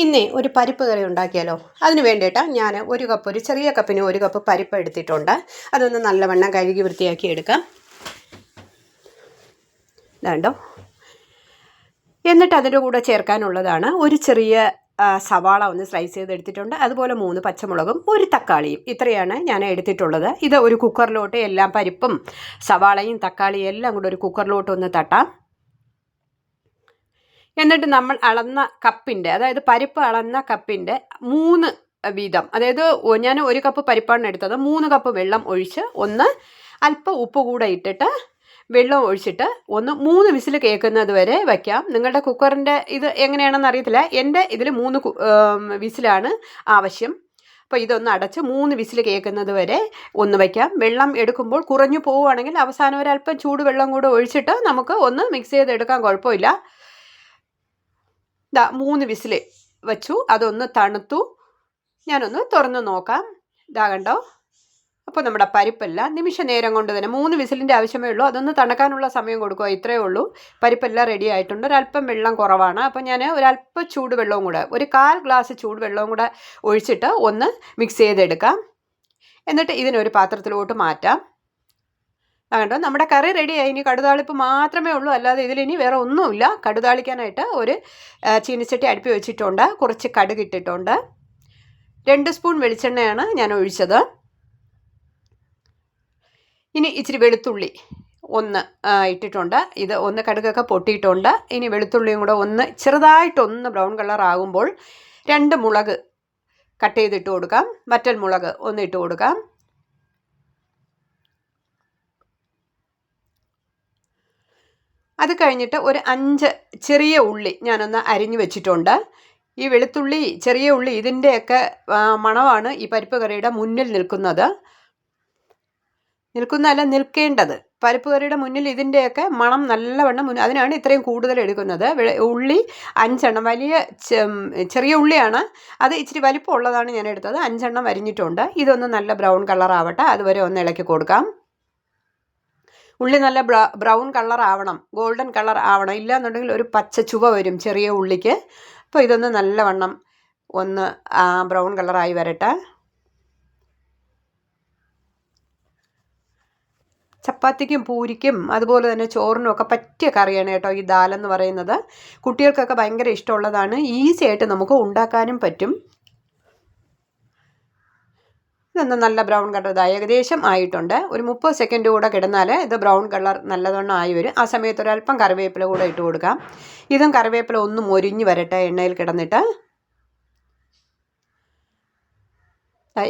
ഇന്നേ ഒരു പരിപ്പ് കറി ഉണ്ടാക്കിയാലോ? അതിന് വേണ്ടിയിട്ട് ഞാൻ ഒരു കപ്പ് ഒരു ചെറിയ കപ്പിന് ഒരു കപ്പ് പരിപ്പ് എടുത്തിട്ടുണ്ട്. അതൊന്ന് നല്ലവണ്ണം കഴുകി വൃത്തിയാക്കി എടുക്കാം. ഇതാണ്ടോ? എന്നിട്ട് അതിന്റെ കൂടെ ചേർക്കാനുള്ളതാണ് ഒരു ചെറിയ സവാള ഒന്ന് സ്ലൈസ് ചെയ്ത് എടുത്തിട്ടുണ്ട് അതുപോലെ മൂന്ന് പച്ചമുളകും ഒരു തക്കാളിയും. ഇത്രയാണ് ഞാൻ എടുത്തിട്ടുള്ളത്. ഇത് ഒരു കുക്കറിലോട്ട് എല്ലാം പരിപ്പും സവാളയും തക്കാളിയും എല്ലാം കൂടെ ഒരു കുക്കറിലോട്ട് ഒന്ന് തട്ടാം. എന്നിട്ട് നമ്മൾ അളന്ന കപ്പിന്റെ അതായത് പരിപ്പ് അളന്ന കപ്പിന്റെ മൂന്ന് വീതം അതായത് ഞാൻ ഒരു കപ്പ് പരിപ്പാണ് എടുത്തത് മൂന്ന് കപ്പ് വെള്ളം ഒഴിച്ച് ഒന്ന് അല്പം ഉപ്പ് കൂടെ ഇട്ടിട്ട് വെള്ളം ഒഴിച്ചിട്ട് ഒന്ന് മൂന്ന് വിസിൽ കേൾക്കുന്നത് വരെ വയ്ക്കാം നിങ്ങളുടെ കുക്കറിന്റെ ഇത് എങ്ങനെയാണെന്ന് അറിയത്തില്ല. എന്റെ ഇതിൽ മൂന്ന് വിസിലാണ് ആവശ്യം. അപ്പോൾ ഇതൊന്ന് അടച്ച് മൂന്ന് വിസിൽ കേൾക്കുന്നത് വരെ ഒന്ന് വയ്ക്കാം വെള്ളം എടുക്കുമ്പോൾ കുറഞ്ഞു പോവുകയാണെങ്കിൽ അവസാനം ഒരു അല്പം ചൂടുവെള്ളം കൂടെ ഒഴിച്ചിട്ട് നമുക്ക് ഒന്ന് മിക്സ് ചെയ്തെടുക്കാൻ കുഴപ്പമില്ല. ദാ മൂന്ന് വിസിൽ വെച്ചു. അതൊന്ന് തണുത്തു. ഞാനൊന്ന് തുറന്ന് നോക്കാം. ഇതാ കണ്ടോ? അപ്പോൾ നമ്മുടെ പരിപ്പല്ല. നിമിഷ നേരം കൊണ്ട് തന്നെ മൂന്ന് വിസിലിന്റെ ആവശ്യമേ ഉള്ളൂ. അതൊന്ന് തണുക്കാനുള്ള സമയം കൊടുക്കുക ഇത്രയേ ഉള്ളൂ. പരിപ്പെല്ലാം റെഡി ആയിട്ടുണ്ട്. ഒരല്പം വെള്ളം കുറവാണ്. അപ്പോൾ ഞാൻ ഒരല്പം ചൂടുവെള്ളവും കൂടെ ഒരു കാൽ ഗ്ലാസ് ചൂടുവെള്ളവും കൂടെ ഒഴിച്ചിട്ട് ഒന്ന് മിക്സ് ചെയ്തെടുക്കാം. എന്നിട്ട് ഇതിനൊരു പാത്രത്തിലോട്ട് മാറ്റാം. കണ്ടോ? നമ്മുടെ കറി റെഡിയായി ഇനി കടുതാളിപ്പ് മാത്രമേ ഉള്ളൂ. അല്ലാതെ ഇതിലിനി വേറെ ഒന്നുമില്ല. കടുതാളിക്കാനായിട്ട് ഒരു ചീനിച്ചട്ടി അടുപ്പി വെച്ചിട്ടുണ്ട്. കുറച്ച് കടുക് ഇട്ടിട്ടുണ്ട്. രണ്ട് സ്പൂൺ വെളിച്ചെണ്ണയാണ് ഞാൻ ഒഴിച്ചത്. ഇനി ഇച്ചിരി വെളുത്തുള്ളി ഒന്ന് ഇട്ടിട്ടുണ്ട്. ഇത് ഒന്ന് കടുകൊക്കെ പൊട്ടിയിട്ടുണ്ട്. ഇനി വെളുത്തുള്ളിയും കൂടെ ഒന്ന് ചെറുതായിട്ടൊന്ന് ബ്രൗൺ കളർ ആകുമ്പോൾ രണ്ട് മുളക് കട്ട് ചെയ്തിട്ട് കൊടുക്കാം. വറ്റൽ മുളക് ഒന്ന് ഇട്ട് കൊടുക്കാം. അത് കഴിഞ്ഞിട്ട് ഒരു അഞ്ച് ചെറിയ ഉള്ളി ഞാനൊന്ന് അരിഞ്ഞു വെച്ചിട്ടുണ്ട്. ഈ വെളുത്തുള്ളി ചെറിയ ഉള്ളി ഇതിന്റെയൊക്കെ മണമാണ് ഈ പരിപ്പ് കറിയുടെ മുന്നിൽ നിൽക്കുന്നത്. നിൽക്കുന്നതല്ല നിൽക്കേണ്ടത്. പരിപ്പ് കറിയുടെ മുന്നിൽ ഇതിന്റെയൊക്കെ മണം നല്ലവണ്ണം മുന്നിൽ അതിനാണ് ഇത്രയും കൂടുതൽ എടുക്കുന്നത്. ഉള്ളി അഞ്ചെണ്ണം വലിയ ചെറിയ ഉള്ളിയാണ്. അത് ഇച്ചിരി വലിപ്പമുള്ളതാണ് ഞാൻ എടുത്തത് അഞ്ചെണ്ണം അരിഞ്ഞിട്ടുണ്ട്. ഇതൊന്ന് നല്ല ബ്രൗൺ കളറാവട്ടെ. അതുവരെ ഒന്ന് ഇളക്കി കൊടുക്കാം. ഉള്ളി നല്ല ബ്ര ബ്രൗൺ കളർ ആവണം ഗോൾഡൻ കളർ ആവണം. ഇല്ലാന്നുണ്ടെങ്കിൽ ഒരു പച്ച ചുവ വരും ചെറിയ ഉള്ളിക്ക്. അപ്പോൾ ഇതൊന്ന് നല്ലവണ്ണം ഒന്ന് ബ്രൗൺ കളറായി വരട്ടെ. ചപ്പാത്തിക്കും പൂരിക്കും അതുപോലെ തന്നെ ചോറിനും ഒക്കെ പറ്റിയ കറിയാണ് കേട്ടോ ഈ ദാലെന്ന് പറയുന്നത്. കുട്ടികൾക്കൊക്കെ ഭയങ്കര ഇഷ്ടമുള്ളതാണ്. ഈസി ആയിട്ട് നമുക്ക് ഉണ്ടാക്കാനും പറ്റും. ഇതൊന്ന് നല്ല ബ്രൗൺ കളർ? ഇത് ഏകദേശം ആയിട്ടുണ്ട്. ഒരു മുപ്പത് സെക്കൻഡ് കൂടെ കിടന്നാൽ ഇത് ബ്രൗൺ കളർ നല്ലവണ്ണം ആയി വരും. ആ സമയത്ത് ഒരല്പം കറിവേപ്പില കൂടെ ഇട്ട് കൊടുക്കാം. ഇതും കറിവേപ്പില ഒന്നും മൊരിഞ്ഞ് വരട്ടെ എണ്ണയിൽ കിടന്നിട്ട്.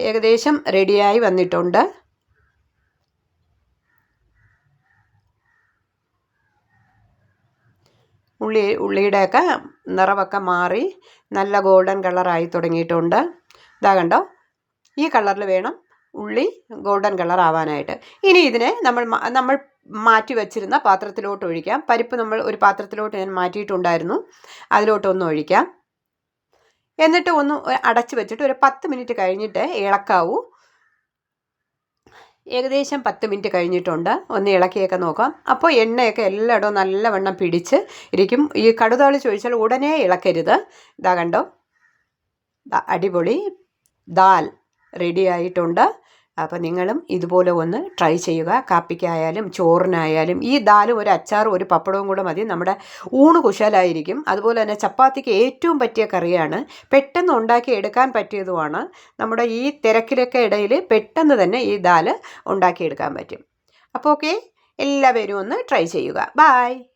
ഏകദേശം റെഡിയായി വന്നിട്ടുണ്ട്. ഉള്ളി ഉള്ളിയുടെയൊക്കെ നിറമൊക്കെ മാറി നല്ല ഗോൾഡൻ കളറായി തുടങ്ങിയിട്ടുണ്ട്. ഇതാ കണ്ടോ? ഈ കളറിൽ വേണം ഉള്ളി ഗോൾഡൻ കളർ ആവാനായിട്ട്. ഇനി ഇതിനെ നമ്മൾ നമ്മൾ മാറ്റി വെച്ചിരുന്ന പാത്രത്തിലോട്ട് ഒഴിക്കാം. പരിപ്പ് നമ്മൾ ഒരു പാത്രത്തിലോട്ട് ഞാൻ മാറ്റിയിട്ടുണ്ടായിരുന്നു. അതിലോട്ടൊന്ന് ഒഴിക്കാം. എന്നിട്ട് ഒന്ന് അടച്ചു വെച്ചിട്ട് ഒരു പത്ത് മിനിറ്റ് കഴിഞ്ഞിട്ട് ഇളക്കാവൂ. ഏകദേശം പത്ത് മിനിറ്റ് കഴിഞ്ഞിട്ടുണ്ട്. ഒന്ന് ഇളക്കിയൊക്കെ നോക്കാം. അപ്പോൾ എണ്ണയൊക്കെ എല്ലായിടവും നല്ലവണ്ണം പിടിച്ച് ഇരിക്കും. ഈ കടുതാളി ചോദിച്ചാൽ ഉടനെ ഇളക്കരുത്. ഇതാ കണ്ടോ? അടിപൊളി. ദാൽ. റെഡി ആയിട്ടുണ്ട്. അപ്പോൾ നിങ്ങളും ഇതുപോലെ ഒന്ന് ട്രൈ ചെയ്യുക. കാപ്പിക്കായാലും ചോറിനായാലും ഈ ദാലും ഒരു അച്ചാറും ഒരു പപ്പടവും കൂടെ മതി. നമ്മുടെ ഊണ് കുശലായിരിക്കും. അതുപോലെ തന്നെ ചപ്പാത്തിക്ക് ഏറ്റവും പറ്റിയ കറിയാണ്. പെട്ടെന്ന് ഉണ്ടാക്കി എടുക്കാൻ പറ്റിയതുമാണ്. നമ്മുടെ ഈ തിരക്കിലൊക്കെ ഇടയിൽ പെട്ടെന്ന് തന്നെ ഈ ദാൽ ഉണ്ടാക്കിയെടുക്കാൻ പറ്റും. അപ്പോൾ ഓക്കെ എല്ലാവരും ഒന്ന് ട്രൈ ചെയ്യുക. ബായ്